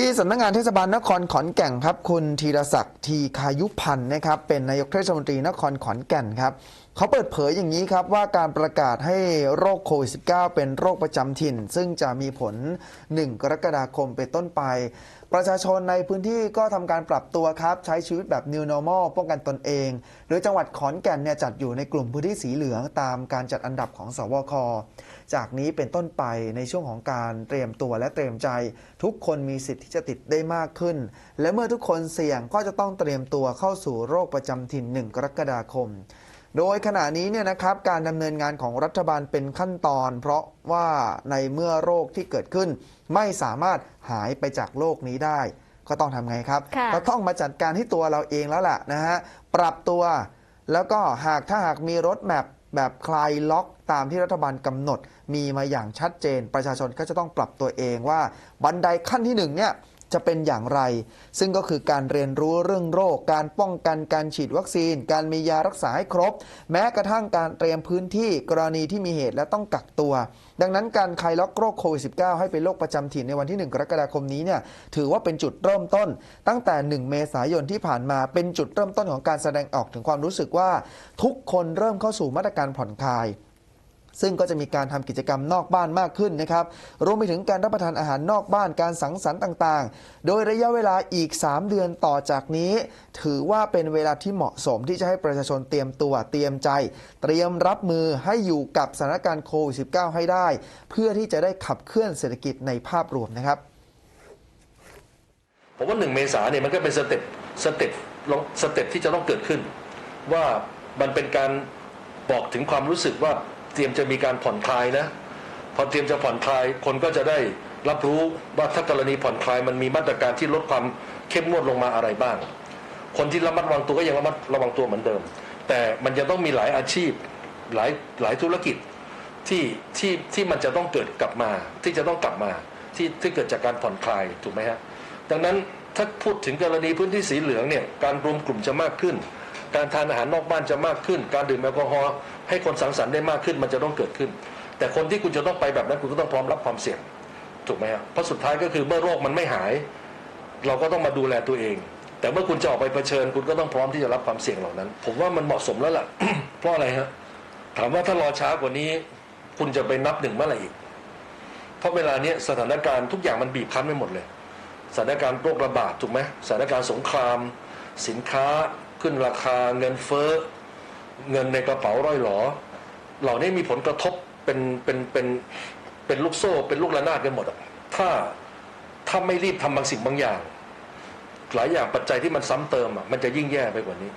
ที่สำนักงานเทศบาลนครขอนแก่นครับ คุณธีรศักดิ์ทีคายุพันธ์นะครับ เป็นนายกเทศมนตรีนครขอนแก่นครับ เขาเปิดเผยอย่างนี้ครับว่าการประกาศให้โรคโควิด -19 เป็นโรคประจำถิ่น ซึ่งจะมีผล 1 กรกฎาคมเป็นต้นไป ประชาชนในพื้นที่ก็ทำการปรับตัวครับ ใช้ชีวิตแบบ New Normal ป้องกันตนเอง โดยจังหวัดขอนแก่นเนี่ยจัดอยู่ในกลุ่มพื้นที่สีเหลืองตามการจัดอันดับของสวค จากนี้เป็นต้นไปในช่วงของการเตรียมตัวและเตรียมใจ ทุกคนมีสิทธิ์ที่จะติดได้มากขึ้น และเมื่อทุกคนเสี่ยงก็จะต้องเตรียมตัวเข้าสู่โรคประจำถิ่น 1 กรกฎาคม โดยขณะนี้เนี่ยนะครับการดำเนินงานของรัฐบาลเป็นขั้นตอน เพราะว่าในเมื่อโรคที่เกิดขึ้น ไม่สามารถหายไปจากโลกนี้ได้ ก็ต้องทำไงครับ ค่ะ ก็ต้องมาจัดการที่ตัวเราเองแล้วล่ะนะฮะปรับตัว แล้วก็หากถ้าหากมีรถแมพแบบคลายล็อกตามที่รัฐบาลกำหนด มีมาอย่างชัดเจน ประชาชนก็จะต้องปรับตัวเองว่าบันไดขั้นที่หนึ่งเนี่ย จะเป็นอย่างไร ซึ่งก็คือการเรียนรู้เรื่องโรค การป้องกันการฉีดวัคซีน การมียารักษาให้ครบ แม้กระทั่งการเตรียมพื้นที่กรณีที่มีเหตุและต้องกักตัว ดังนั้นการคลายล็อกโรคโควิด -19 ให้เป็นโรคประจำถิ่นในวันที่ 1 กรกฎาคมนี้เนี่ยถือว่าเป็นจุดเริ่มต้น ตั้งแต่ 1 เมษายนที่ผ่านมาเป็นจุดเริ่มต้นของการแสดงออกถึงความรู้สึกว่า ทุกคนเริ่มเข้าสู่มาตรการผ่อนคลาย ซึ่งก็จะมีการทำกิจกรรมนอกบ้านมากขึ้นนะครับ รวมไปถึงการรับประทานอาหารนอกบ้านการสังสรรค์ต่างๆ โดยระยะเวลาอีก 3 เดือนต่อจากนี้ ถือว่าเป็นเวลาที่เหมาะสมที่จะให้ประชาชนเตรียมตัวเตรียมใจ เตรียมรับมือให้อยู่กับสถานการณ์โควิด -19 ให้ได้ เพื่อที่จะได้ขับเคลื่อนเศรษฐกิจในภาพรวมนะครับผมว่าหนึ่งเมษาเนี่ยมันก็เป็นสเต็ปสเต็ปสเต็ปที่จะต้องเกิดขึ้น ว่ามันเป็นการบอกถึงความรู้สึกว่า เตรียมจะมีการผ่อนคลายนะพอเตรียมจะผ่อนคลายคนก็จะได้รับรู้ว่าถ้ากรณีผ่อนคลายมันมีมาตรการที่ลดความเข้มงวดลงมาอะไรบ้าง คนที่ระมัดระวังตัวก็ยังระมัดระวังตัวเหมือนเดิม แต่มันจะต้องมีหลายอาชีพหลายหลายธุรกิจที่ที่ที่มันจะต้องเกิดกลับมา ที่จะต้องกลับมาที่ที่เกิดจากการผ่อนคลายถูกไหมฮะดังนั้นถ้าพูดถึงกรณีพื้นที่สีเหลืองเนี่ยการรวมกลุ่มจะมากขึ้น การทานอาหารนอกบ้านจะมากขึ้น การดื่มแอลกอฮอล์ให้คนสังสรรค์ได้มากขึ้นมันจะต้องเกิดขึ้น แต่คนที่คุณจะต้องไปแบบนั้นคุณก็ต้องพร้อมรับความเสี่ยงถูกไหมครับเพราะสุดท้ายก็คือเมื่อโรคมันไม่หาย เราก็ต้องมาดูแลตัวเอง แต่เมื่อคุณจะออกไปเผชิญ คุณก็ต้องพร้อมที่จะรับความเสี่ยงเหล่านั้น ผมว่ามันเหมาะสมแล้วล่ะเพราะอะไรฮะถามว่าถ้ารอช้ากว่านี้ คุณจะไปนับหนึ่งเมื่อไหร่อีกเพราะเวลาเนี้ยสถานการณ์ทุกอย่างมันบีบคั้นไปหมดเลย สถานการณ์โรคระบาดถูกไหมสถานการณ์สงคราม สินค้า ขึ้นราคาเงินเฟ้อเงินในกระเป๋าร้อยหลอ เหล่านี้มีผลกระทบเป็นเป็นเป็นเป็นลูกโซ่เป็นลูกระนาดกันหมดถ้าถ้าไม่รีบทำบางสิ่งบางอย่าง หลายอย่างปัจจัยที่มันซ้ำเติมอะมันจะยิ่งแย่ไปกว่านี้